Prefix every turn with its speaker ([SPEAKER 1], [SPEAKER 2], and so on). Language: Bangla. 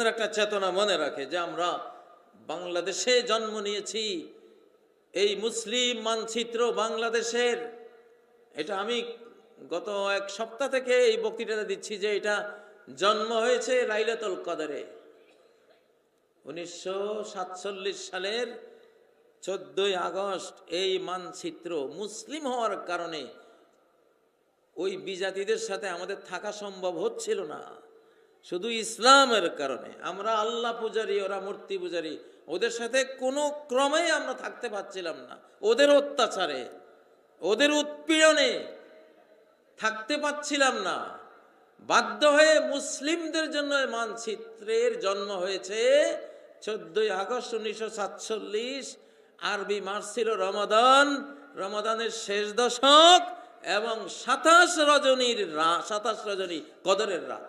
[SPEAKER 1] ধরনের একটা চেতনা মনে রাখে যে আমরা বাংলাদেশে জন্ম নিয়েছি। এই মুসলিম মানচিত্র বাংলাদেশের। এটা আমি গত এক সপ্তাহ থেকে এই বক্তৃতাটা দিচ্ছি যে এটা জন্ম হয়েছে লাইলাতুল কদরে। উনিশশো সাতচল্লিশ সালের চোদ্দই আগস্ট এই মানচিত্র মুসলিম হওয়ার কারণে ওই বিজাতিদের সাথে আমাদের থাকা সম্ভব হচ্ছিল না। শুধু ইসলামের কারণে। আমরা আল্লাহ পূজারি, ওরা মূর্তি পূজারি। ওদের সাথে কোনো ক্রমেই আমরা থাকতে পারছিলাম না। ওদের অত্যাচারে, ওদের উৎপীড়নে থাকতে পারছিলাম না। বাধ্য হয়ে মুসলিমদের জন্য মানচিত্রের জন্ম হয়েছে চোদ্দই আগস্ট উনিশশো সাতচল্লিশ, আরবি মাস ছিল রমাদান। রমাদানের শেষ দশক এবং সাতাশ রজনীর সাতাশ রজনী কদরের রাত।